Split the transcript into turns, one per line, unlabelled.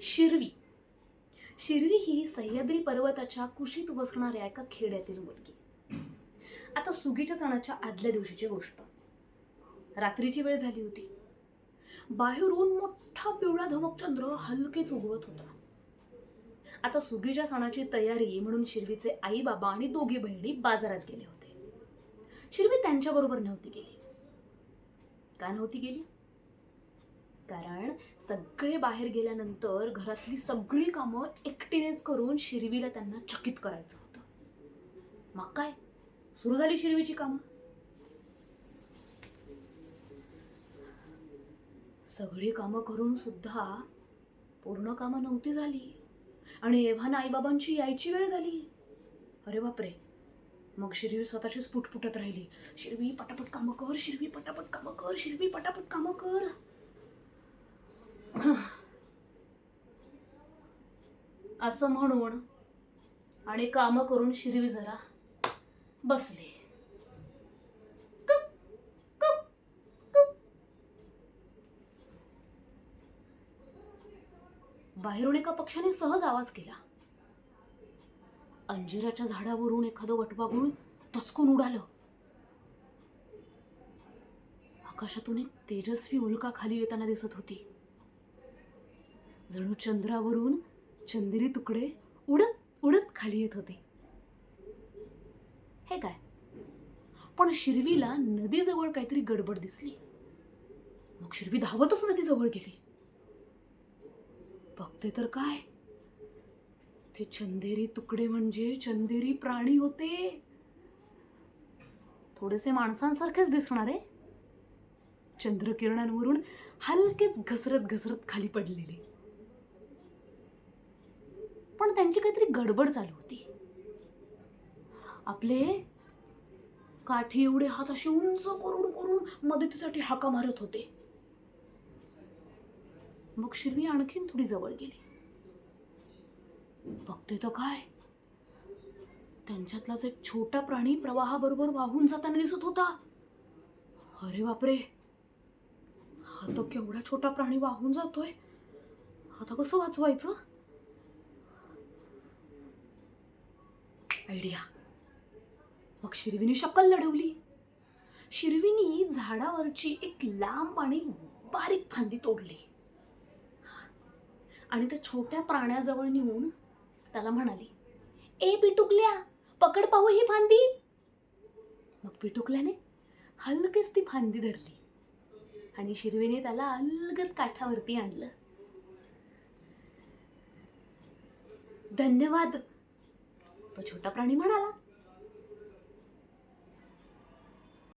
शिरवी. शिरवी ही सह्याद्री पर्वताच्या कुशीत बसणाऱ्या एका खेड्यातील मुलगी. आता सुगीच्या सणाच्या आदल्या दिवशीची गोष्ट. रात्रीची वेळ झाली होती. बाहेरून मोठा पिवळा धमक चंद्र हलकेच उगवत होता. आता सुगीच्या सणाची तयारी म्हणून शिरवीचे आई बाबा आणि दोघी बहिणी बाजारात गेले होते. शिरवी त्यांच्याबरोबर नव्हती गेली. का नव्हती गेली? कारण सगळे बाहेर गेल्यानंतर घरातली सगळी कामं एकटीनेच करून शिरवीला त्यांना चकित करायचं होतं. मग काय? सुरू झाली शिरवीची कामं? सगळी कामं करून सुद्धा पूर्ण कामं नव्हती झाली. आणि एव्हाना आईबाबांची यायची वेळ झाली. अरे बापरे. मग शिरवी स्वतःची स्फुटफुटत राहिली. शिरवी पटापट कामं कर शिरवी पटापट कामं कर शिरवी पटापट कामं कर. असं म्हणून आणि कामं करून शिरवी जरा. बसले. बाहेरून एका पक्षाने सहज आवाज केला. अंजिराच्या झाडावरून एखादं वटवाघूळ तचकून उडालं. आकाशातून एक तेजस्वी उल्का खाली येताना दिसत होती. जणू चंद्रावरून चंदेरी तुकडे उडत उडत खाली येत होते. हे काय? पण शिरवीला नदीजवळ काहीतरी गडबड दिसली. मग शिरवी धावतच नदीजवळ गेली. बघते तर काय? ते चंदेरी तुकडे म्हणजे चंदेरी प्राणी होते. थोडेसे माणसांसारखेच दिसणारे. चंद्रकिरणांवरून हलकेच घसरत घसरत खाली पडलेले. पण त्यांची काहीतरी गडबड चालू होती. आपले काठी एवढे हात असे उंच करून करून मदतीसाठी हाका मारत होते. मग शिरवी आणखीन थोडी जवळ गेली. बघते तर काय? त्यांच्यातलाच एक छोटा प्राणी प्रवाहाबरोबर वाहून जाताना दिसत होता. अरे बापरे! हा तो केवढा छोटा प्राणी वाहून जातोय. आता कसं वाचवायचं? आयडिया. मग शिरवीने शक्कल लढवली. शिरवीनी झाडावरची एक लांब आणि बारीक फांदी तोडली. आणि त्या छोट्या प्राण्याजवळ नेऊन त्याला म्हणाली ए पिटुकल्या पकड पाहू ही फांदी. मग पिटुकल्याने हलकेच ती फांदी धरली आणि शिरवीने त्याला अलगद काठावरती आणलं. धन्यवाद. तो छोटा प्राणी म्हणाला